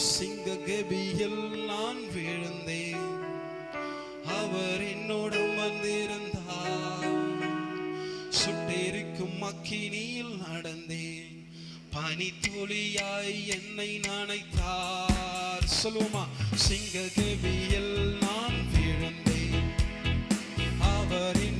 சிங்க கபியில் நான் விழுந்தேன். அவர் என்னோடு வந்திருந்தார். சுட்டிருக்கும் அக்கினியில் நடந்தேன். பனித்துளியாய் என்னை நனைத்தார். சொல்லுமா சிங்க கபியில் நான் விழுந்தேன். அவரின்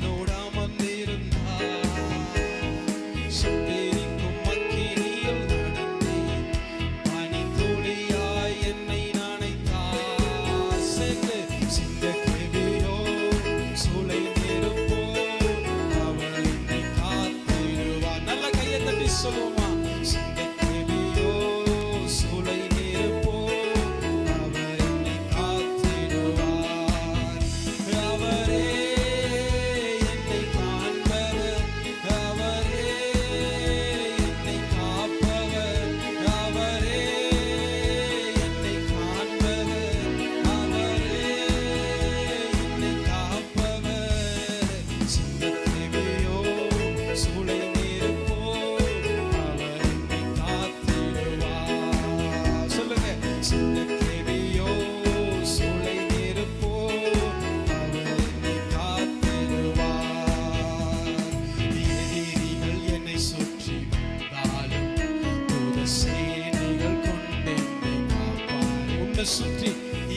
சுற்றி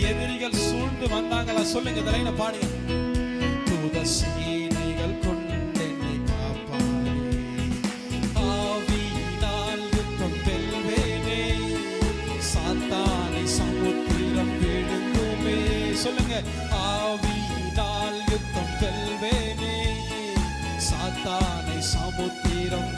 எதிரிகள் சூழ்ந்து வந்தாங்களா? சொல்லுங்க இந்த லைனை பாடுங்க. தூத சேனைகள் கொண்டு சொல்லுங்க. ஆவியினால் யுத்தம் வெல்வேனே. சாத்தானை சமுத்திரம்